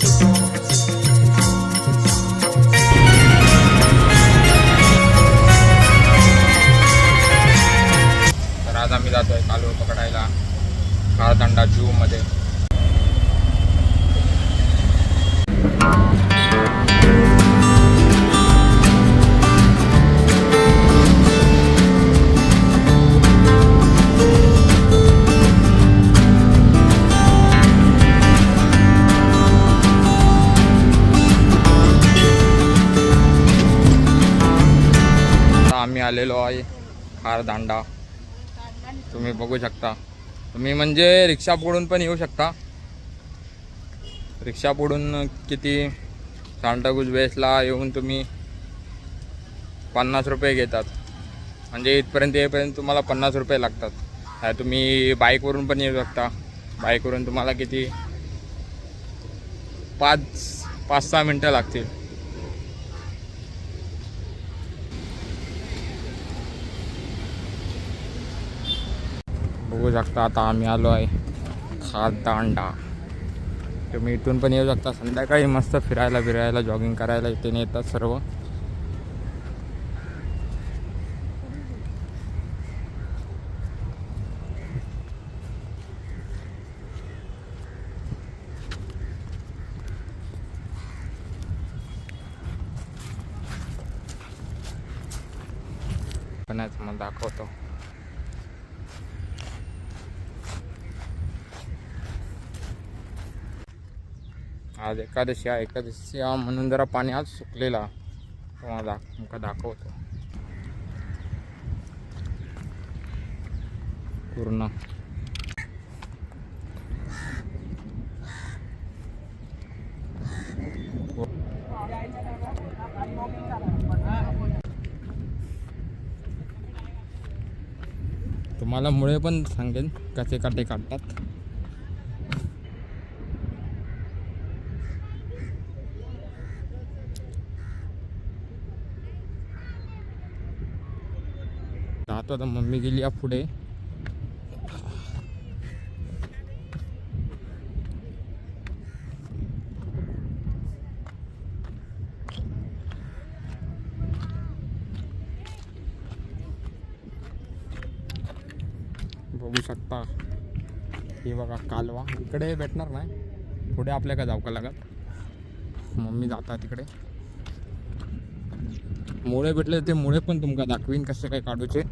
तर दांडा. तुम्ही बघू शकता. तुम्ही म्हणजे रिक्षा पुढून पण येऊ शकता. रिक्षा पुढून किती सांटाकुज वेस्टला येऊन तुम्ही पन्नास रुपये घेतात. म्हणजे इथपर्यंत येईपर्यंत तुम्हाला पन्नास रुपये लागतात. तुम्ही बाईकवरून पण येऊ शकता. बाईकवरून तुम्हाला किती? पाच पाच सहा मिनटं लागतील. बघू शकता आता आम्ही आलो आहे खारदांडा तुम्ही इथून पण येऊ शकता संध्याकाळी मस्त फिरायला फिरायला जॉगिंग करायला इथे येतात सर्व. पण आज मग दाखवतो. आज एकादशी आहे. एकादशी म्हणून जरा पाणी आज सुकलेला. तुम्हाला तुमका दाखवतो. पूर्ण. तुम्हाला मुळे पण सांगेन कसे काटे काढतात. आता आता मम्मी गेली या पुढे. बघू शकता. हे बघा कालवा. इकडे भेटणार नाही. पुढे आपल्या का जाऊ का लागत? मम्मी जाता तिकडे. मुळे भेटले ते मुळे पण तुमका दाखवीन कसे काय काढूचे.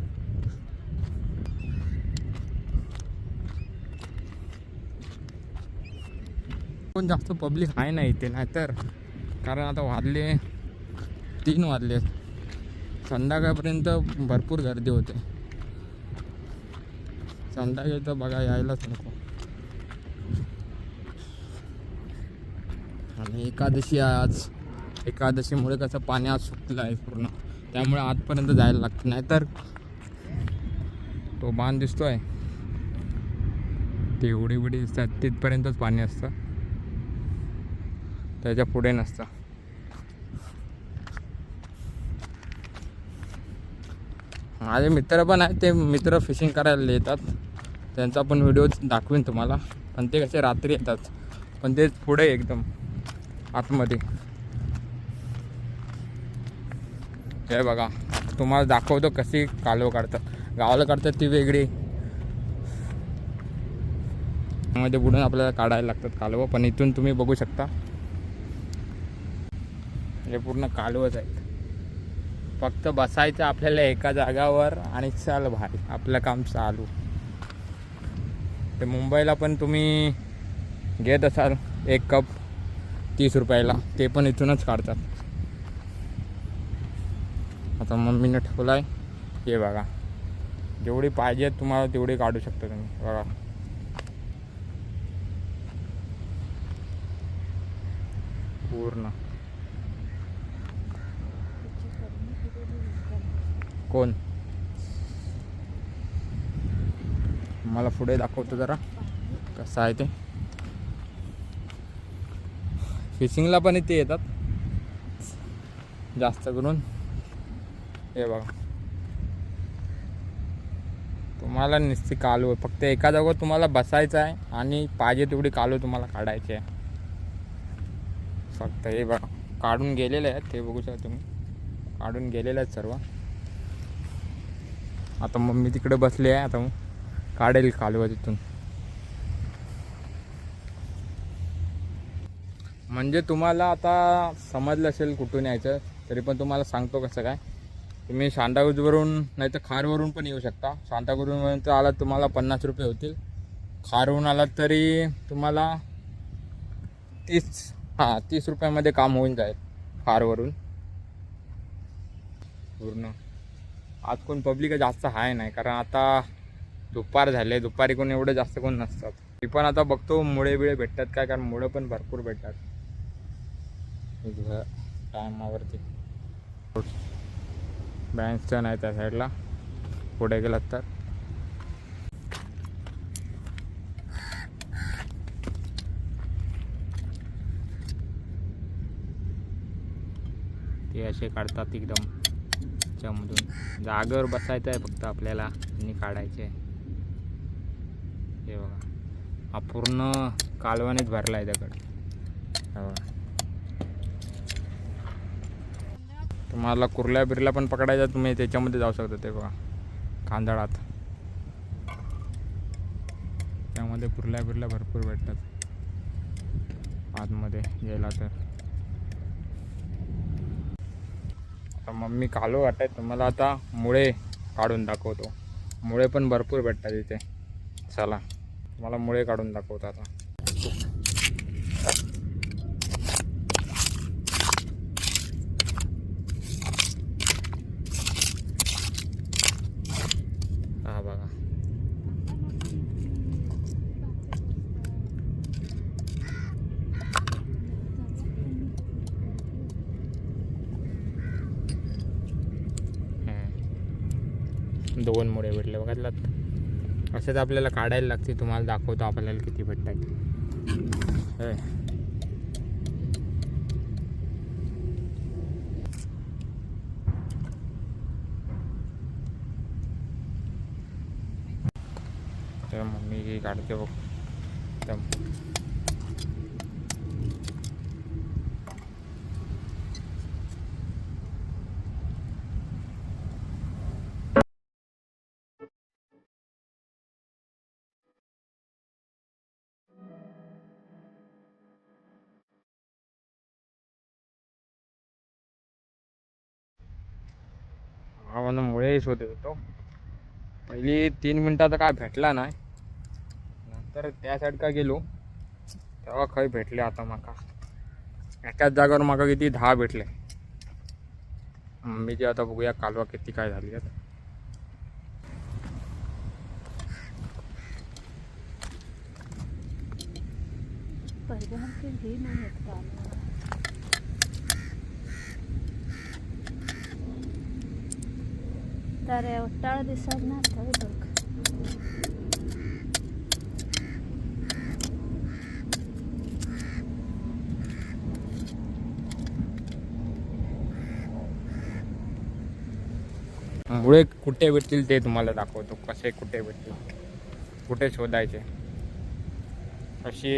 पण जास्त पब्लिक आहे. नाही इथे नाहीतर. कारण आता वाजले तीन वाजले संध्याकाळपर्यंत भरपूर गर्दी होते. संध्याकाळी तर बघा यायलाच नको. आणि एकादशी आहे आज. एकादशीमुळे कसं पाणी आज सुकलं आहे पूर्ण. त्यामुळे आतपर्यंत जायला लागतं. नाहीतर तो बांध दिसतोय. ते उडी उडी दिसतात तिथपर्यंतच पाणी असतं. त्याच्या पुढे नसतं. माझे मित्र पण आहेत ते मित्र फिशिंग करायला येतात. त्यांचा पण व्हिडिओ दाखवीन तुम्हाला. पण ते कसे रात्री येतात. पण ते पुढे एकदम आतमध्ये. हे बघा तुम्हाला दाखवतो कशी कालव काढतात. गावाला काढतात ती वेगळी. मध्ये बुडून आपल्याला काढायला लागतात कालवं पण इथून तुम्ही बघू शकता. म्हणजे पूर्ण कालवच आहेत. फक्त बसायचं आपल्याला एका जागावर आणि चाल भारी आपलं काम चालू. ते मुंबईला पण तुम्ही घेत असाल एक कप तीस रुपयाला. ते पण इथूनच काढतात. आता मम्मीनं ठेवला आहे हे बघा. जेवढी पाहिजे तुम्हाला तेवढी काढू शकता तुम्ही. बघा. पूर्ण. कोण? मला पुढे दाखवतो जरा. कसं आहे ते? फिशिंगला पण इथे येतात. जास्त करून. हे बघा. तुम्हाला नुसती कालू फक्त एका जागेवर तुम्हाला बसायचं आहे आणि पाहिजे तेवढी कालू तुम्हाला काढायची आहे. फक्त हे बघा. काढून गेलेले आहेत. ते बघू शकता तुम्ही. काढून गेलेले आहेत सर्व. आता मम्मी तिकडे बसली आहे. आता मग काढेल कालवा तिथून. म्हणजे तुम्हाला आता समजलं असेल कुठून यायचं तरी पण तुम्हाला सांगतो कसं काय. तुम्ही शांतागुजवरून नाही तर खारवरून पण येऊ शकता. शांतागुजवरून तर आलात तुम्हाला पन्नास रुपये होतील. खारवरून आलात तरी तुम्हाला तीस हां तीस रुपयामध्ये काम होऊन जाईल खारवरून. पूर्ण. आज कोण पब्लिक जास्त आहे नाही कारण आता दुपार झाले दुपारी कोण एवढं जास्त कोण नसतात. मी पण आता बघतो मुळे बिळे भेटतात काय कारण मुळं पण भरपूर भेटतात. टायमावरती बँकचं नाही त्या साईडला पुढे गेलात तर. ते असे काढतात एकदम. त्याच्यामधून. जागेवर बसायचं आहे फक्त आपल्याला आणि काढायचे आहे हे बघा. हा पूर्ण कालवानेच भरला आहे दगड तुम्हाला कुर्ल्या बिर्ल्या पण पकडायचा तुम्ही त्याच्यामध्ये जाऊ शकता ते बघा. कांदळात त्यामध्ये कुर्ल्या बिर्ल्या भरपूर भेटतात. आतमध्ये गेला तर. आता मम्मी कालो वाटत तुम्हाला आता मुळे काढून दाखवतो. मुळे पण भरपूर भेटतात इथे. चला. तुम्हाला मुळे काढून दाखवतो आता हा बघा हम्म. दोन मुळे भेटले. बघितलात असंच आपल्याला काढायला लागते तुम्हाला दाखवतो आपल्याला किती भेटतात आहे तर मम्मी काढते बघ. एकदम. हा शोधत होतो. पहिली तीन मिनटात काय भेटला नाही. नंतर त्या साईड का गेलो. तेव्हा खंय भेटले आता माका. एकाच जागेवर माका किती दहा भेटले. मम्मीची आता बघूया कालवा किती काय झाली आहेत नाही तर टाळ दिसत बघ? मुळे कुठे भेटतील ते तुम्हाला दाखवतो. कसे कुठे भेटतील? कुठे शोधायचे? अशी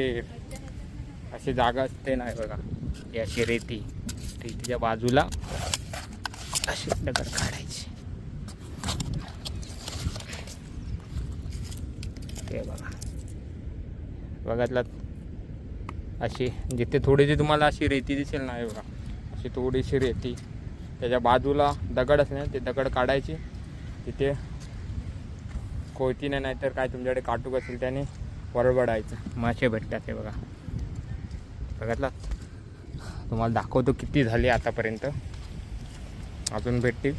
अशी जागा असते नाही बघा. ही अशी रेती. रेतीच्या बाजूला अशी दगड काढायची. ते बघा. बघातलात अशी जिथे थोडीशी तुम्हाला अशी रेती दिसेल ना हे बघा. अशी थोडीशी रेती. त्याच्या बाजूला दगड असणे ते दगड काढायची. तिथे कोयतीने नाहीतर काय तुमच्याकडे काटूक असेल त्याने वरबडायचं. मासे भेटतात हे बघा. बघितला तुम्हाला दाखवतो किती झाली आतापर्यंत. अजून भेटतील.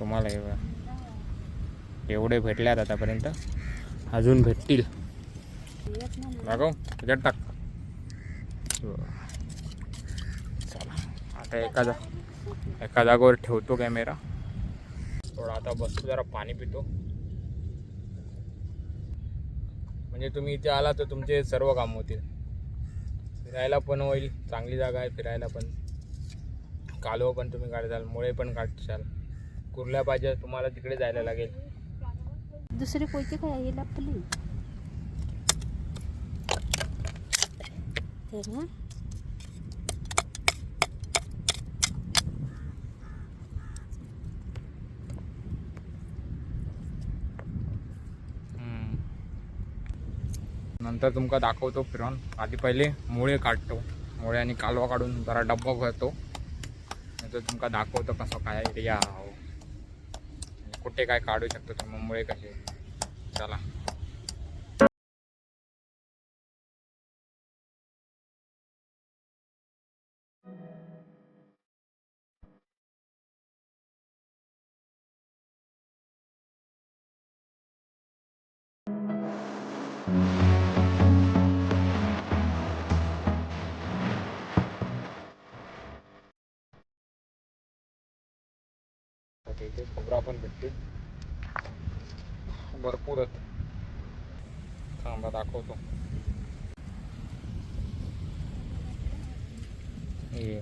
तुम्हाला एवढे. भेटल्यात आतापर्यंत. अजून भेटतील. दाखव त्याच्यात टाक. चला आता एका जा एका जागेवर ठेवतो कॅमेरा. थोडा आता बसतो जरा पाणी पितो. म्हणजे तुम्ही इथे आला तर तुमचे सर्व काम होतील. फिरायला पण होईल चांगली जागा आहे फिरायला पण. कालव पण तुम्ही काढताल मुळे पण काढशाल. कुर्ल्या पाहिजे तुम्हाला तिकडे जायला लागेल. दुसरी कोणती काय येईल आपली नंतर तुमका दाखवतो फिरवून. आधी पहिले मुळे काढतो. मुळे आणि कालवा काढून जरा डब्बा भरतो. नंतर तुमका दाखवतो कसं काय या कुठे काय काढू शकतो तुम्ही मुळे कसे चला. पण भेटते भरपूर आहेत. थांबा दाखवतो. हे.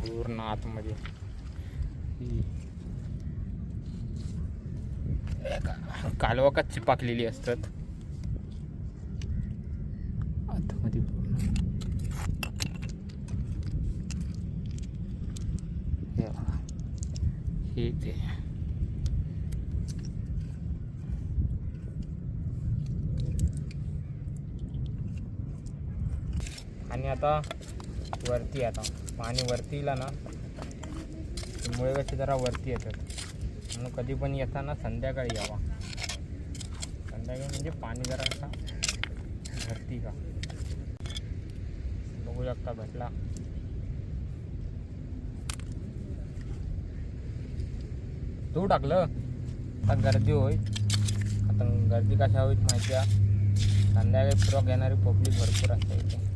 पूर्ण आतमध्ये. कालवा कच्ची पाकलेली असतात आतमध्ये पूर्ण हे बघा. हे ते आणि आता वरती आता पाणी वरती येईल ना मुळे कशी जरा वरती येतात. म्हणून कधी पण येताना संध्याकाळी यावा. संध्याकाळी म्हणजे पाणी जरा असा भरती का. बघू शकता भेटला. तू टाकलं? आता गर्दी होईल आता गर्दी कशा होईल माहिती आहे? संध्याकाळी फ्रॉक येणारी पब्लिक भरपूर असते इथे.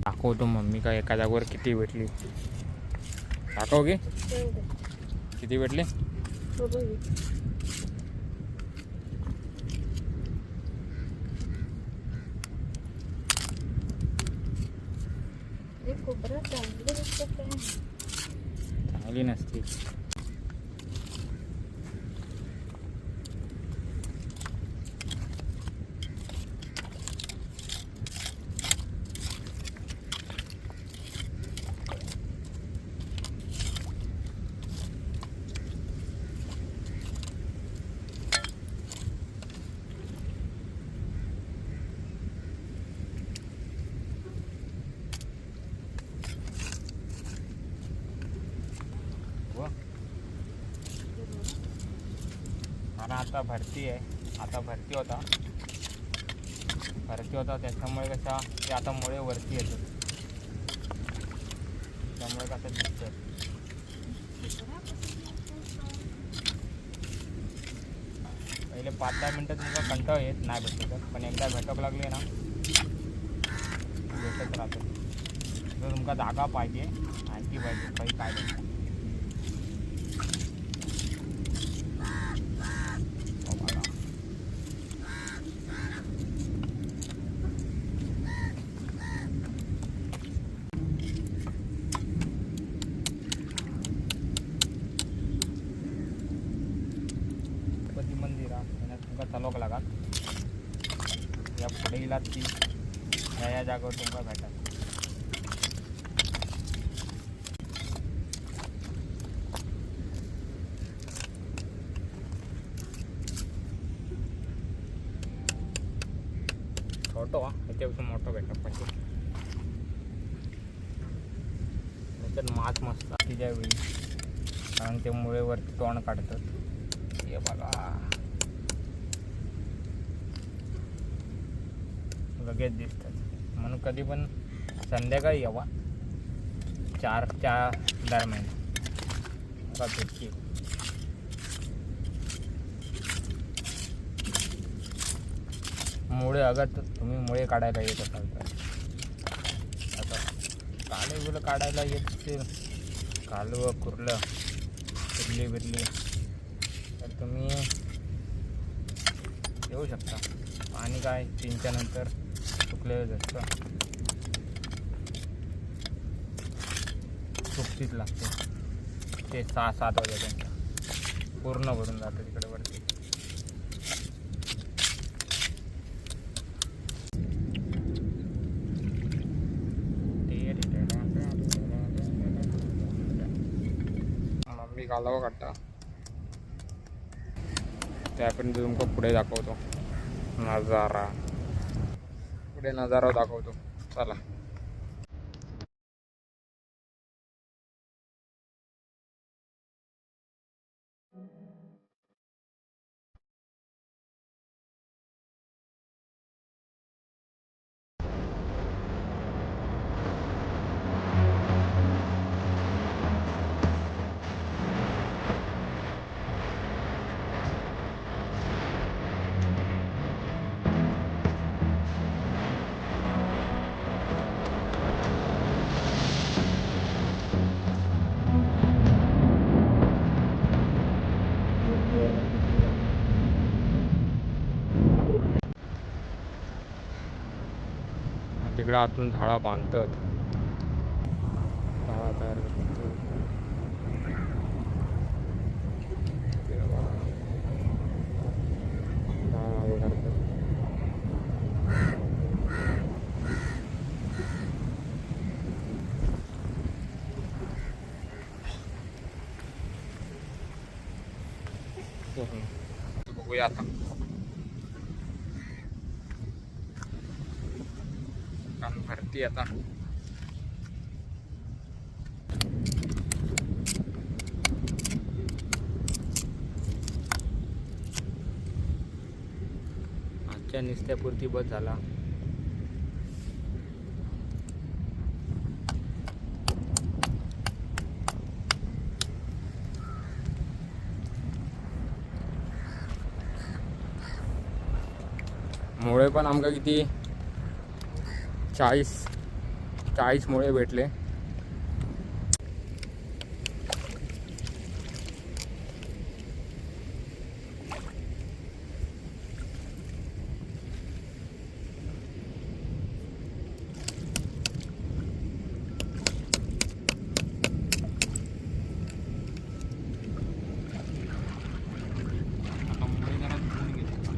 दाखवतो मम्मी का एका जागेवर किती भेटली. दाखव की. तेवढं किती भेटले बघू हे खोबरं चांगलं दिसतं काय चांगली नसते व कारण आता भरती आहे. आता भरती होता. भरती होता त्याच्यामुळे कशा ते आता मुळे वरती येतात त्यामुळे कसं दिसतं पहिले पाच दहा मिनटं तुमचा कंटाळ येत नाही भेटत तर पण एकदा भेटक लागले ना भेटत राहतो. जर तुमका जागा पाहिजे आणखी पाहिजे काही काय भेटणार हो बघा. गणपती मंदिर आहे तुमका चलोक लागात या पुढे गेलात ती ह्या या जागेवर तुमका भेटात छोटो हा याच्यापेक्षा मोठं भेटत पाहिजे. त्याच्यात मास मस्त तिच्या वेळी कारण ते मुळेवरती तोंड काढतात. हे बघा. लगेच दिसतात. म्हणून कधी पण संध्याकाळी यावा. चार चार दरम्यान. बघा मुळे अगर तुम्ही मुळे काढायला येत असाल तर. आता काळे गुलं काढायला येत असेल कालवं कुर्लं कुर्ली बिरली. तर तुम्ही येऊ शकता. आणि काय? तीनच्या नंतर सुकलेलं जास्त सुकतीच लागते. ते सहा सात वाजेपर्यंत. पूर्ण भरून जातं तिकडे वरती आम्ही कालावं काढता त्यापर्यंत तुमका पुढे दाखवतो. नजारा. पुढे नजारा दाखवतो. चला. तिकडे आतून झाडा बांधतात झाडा तयार करतात. ते बघा. झाडा हे करतात. बघूया आता कारण आता. आजच्या निस्त्यापुरती बस झाला. मुळे पण आमका किती? चाळीस. चाळीसमुळे भेटले आता मुळे जरा धुवून घेतो.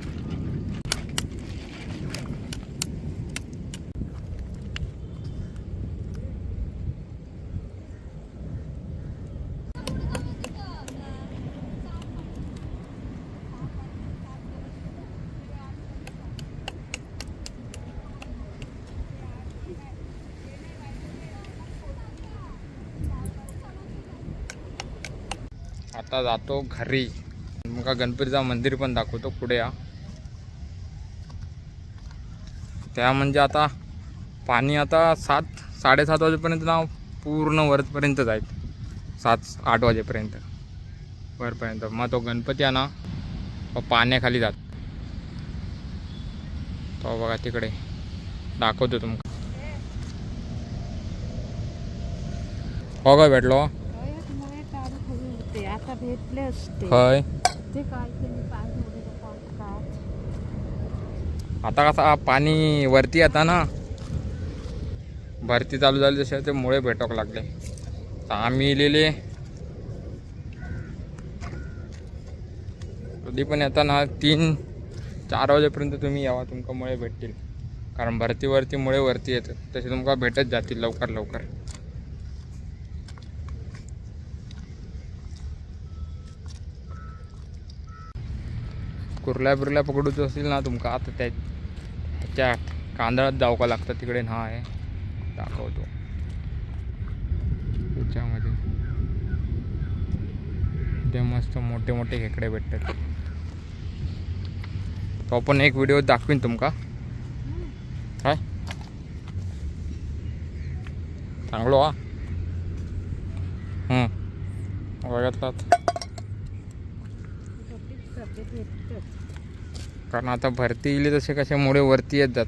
आता जातो घरी. मग गणपतीचं मंदिर पण दाखवतो पुढे या त्या म्हणजे आता पाणी आता सात साडेसात वाजेपर्यंत ना पूर्ण वरपर्यंत जाईल. सात आठ वाजेपर्यंत. वरपर्यंत. मग तो गणपती आहे ना पाण्याखाली जात. तो बघा तिकडे. दाखवतो तुमका हो का भेटलो. आता भेटले असते हय. ते काय पाय आता कसा पाणी वरती येता ना भरती चालू झाली तसे ते मुळे भेटोक लागले. तर आम्ही इलेले कधी पण येताना तीन चार वाजेपर्यंत तुम्ही यावा तुमका मुळे भेटतील. कारण भरतीवरती मुळे वरती येतात. तसे तुमका भेटत जातील लवकर लवकर. कुर्ल्या बिरल्या पकडूचं असेल ना तुमका. आता त्या ह्याच्या कांदळात जाऊ का लागतं तिकडे. ना आहे दाखवतो. त्याच्यामध्ये. ते मस्त मोठे मोठे खेकडे भेटतात. तो पण एक व्हिडिओ दाखवीन तुमका. काय चांगलो हा. हं. बघितलात. कारण आता भरती येईल तसे कसे मुळे वरती येत.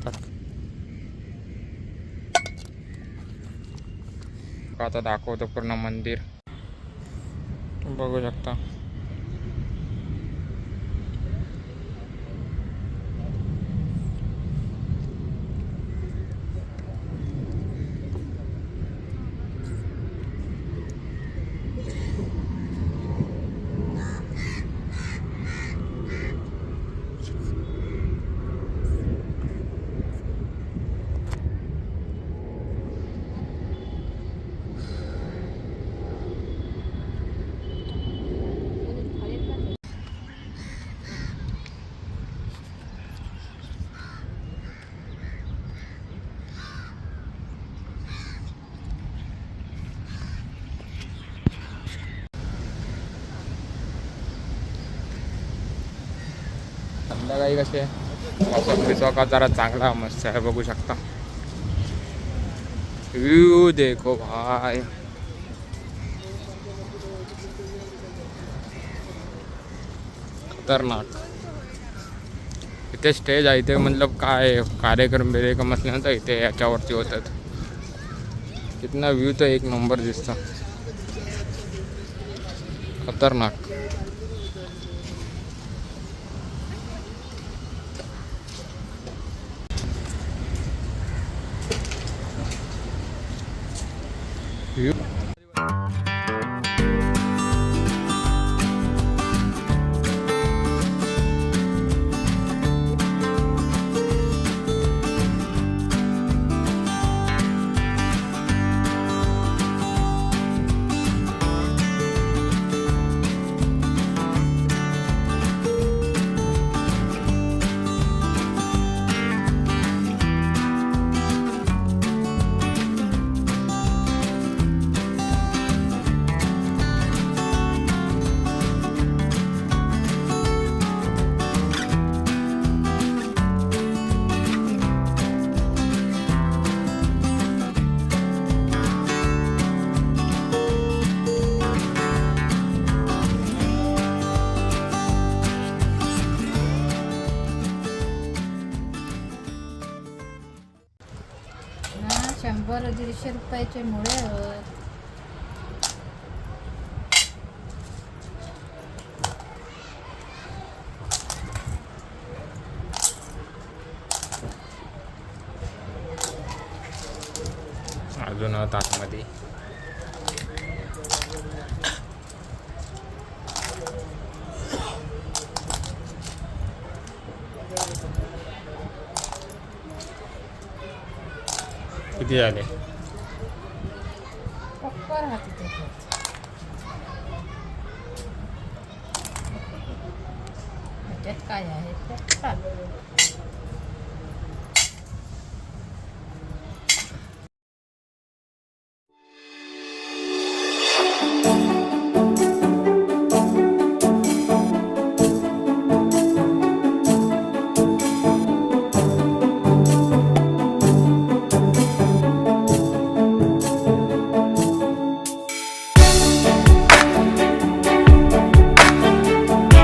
टाक. आता दाखवतो पूर्ण मंदिर. बघू शकता. संध्याकाळी कसे स्वयंपाक बिस्वाका जरा चांगला मस्त आहे बघू शकता. व्यू देखो भाई. खतरनाक. इथे स्टेज आहे इथे मतलब काय कार्यक्रम बिर्यक्रम असल्यानंतर इथे याच्यावरती होतात. कितना व्यू तर एक नंबर दिसतं. खतरनाक. दीडशे रुपयाचे मुळे अजून तासमध्ये किती झाले?